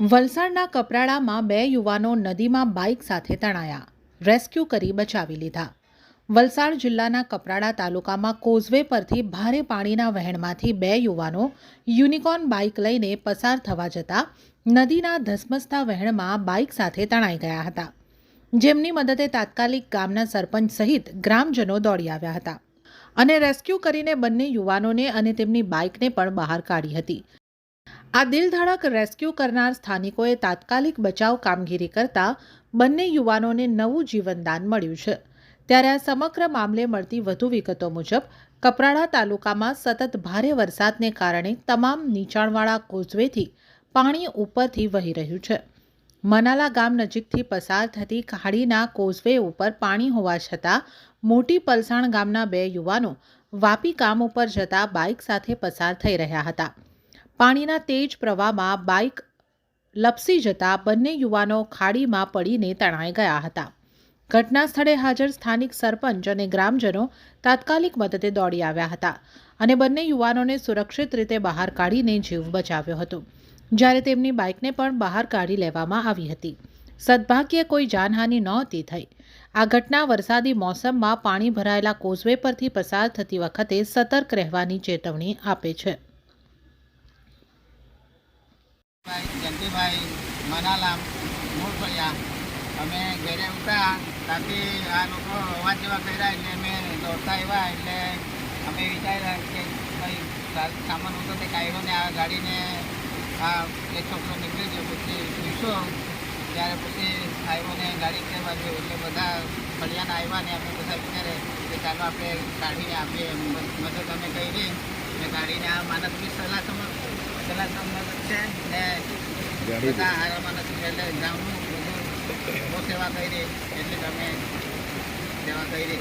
વલસાડના કપરાડામાં બે યુવાનો નદીમાં બાઇક સાથે તણાયા. રેસ્ક્યુ કરી બચાવી લીધા. વલસાડ જિલ્લાના કપરાડા તાલુકામાં કોઝવે પરથી ભારે પાણીના વહેણમાંથી બે યુવાનો યુનિકોર્ન બાઇક લઈને પસાર થવા જતા નદીના ધસમસતા વહેણમાં બાઇક સાથે તણાઈ ગયા હતા. જેમની મદદે તાત્કાલિક ગામના સરપંચ સહિત ગ્રામજનો દોડી આવ્યા હતા. અને રેસ્ક્યુ કરીને બંને યુવાનોને અને તેમની બાઇકને પણ બહાર કાઢી હતી. આ દિલધડક રેસ્ક્યુ કરનાર સ્થાનિકોએ તાત્કાલિક બચાવ કામગીરી કરતા બંને યુવાનોને નવું જીવનદાન મળ્યું છે. ત્યારે આ સમગ્ર મામલે મળતી વધુ વિગતો મુજબ, કપરાડા તાલુકામાં સતત ભારે વરસાદને કારણે તમામ નીચાણવાળા કોઝવેથી પાણી ઉપરથી વહી રહ્યું છે. મનાલા ગામ નજીકથી પસાર થતી ખાડીના કોઝવે ઉપર પાણી હોવા છતાં, મોટી પલસાણ ગામના બે યુવાનો વાપી કામ ઉપર જતા બાઇક સાથે પસાર થઈ રહ્યા હતા. પાણીના તેજ પ્રવાહમાં બાઇક લપસી જતા બંને યુવાનો ખાડીમાં પડીને તણાઈ ગયા હતા. ઘટના સ્થળે હાજર સ્થાનિક સરપંચ અને ગ્રામજનો તાત્કાલિક મદદે દોડી આવ્યા હતા અને બંને યુવાનોને સુરક્ષિત રીતે બહાર કાઢીને જીવ બચાવ્યો હતો. જ્યારે તેમની બાઇકને પણ બહાર કાઢી લેવામાં આવી હતી. સદભાગ્યે કોઈ જાનહાનિ નહોતી થઈ. આ ઘટના વરસાદી મોસમમાં પાણી ભરાયેલા કોઝવે પરથી પસાર થતી વખતે સતર્ક રહેવાની ચેતવણી આપે છે ભાઈ જયંતિભાઈ મનાલામ મૂળ ફળિયા અમે ઘરે ઉતા ત્યાંથી આ લોકો અવાજ જેવા કર્યા એટલે અમે દોડતા આવ્યા એટલે અમે વિચાર્યા કે ભાઈ સામાન હતો તે કાઢ્યો ને આ ગાડીને આ એક છોકરો નીકળી ગયો, પછી પૂછો ત્યારે પછી આવ્યો ને ગાડી કહેવા બાજુ એટલે બધા ફળિયાના આવ્યા ને અમે બધા વિચારે કે ચાલો આપણે કાઢીને આપીએ મદદ અમે કરી. ને ગાડીને આ માનસ બી સલાહ સલાહ સમજ છે ને બધા હારા નથી એટલે ગામનું બધું સેવા કરી એટલે તમે સેવા કરી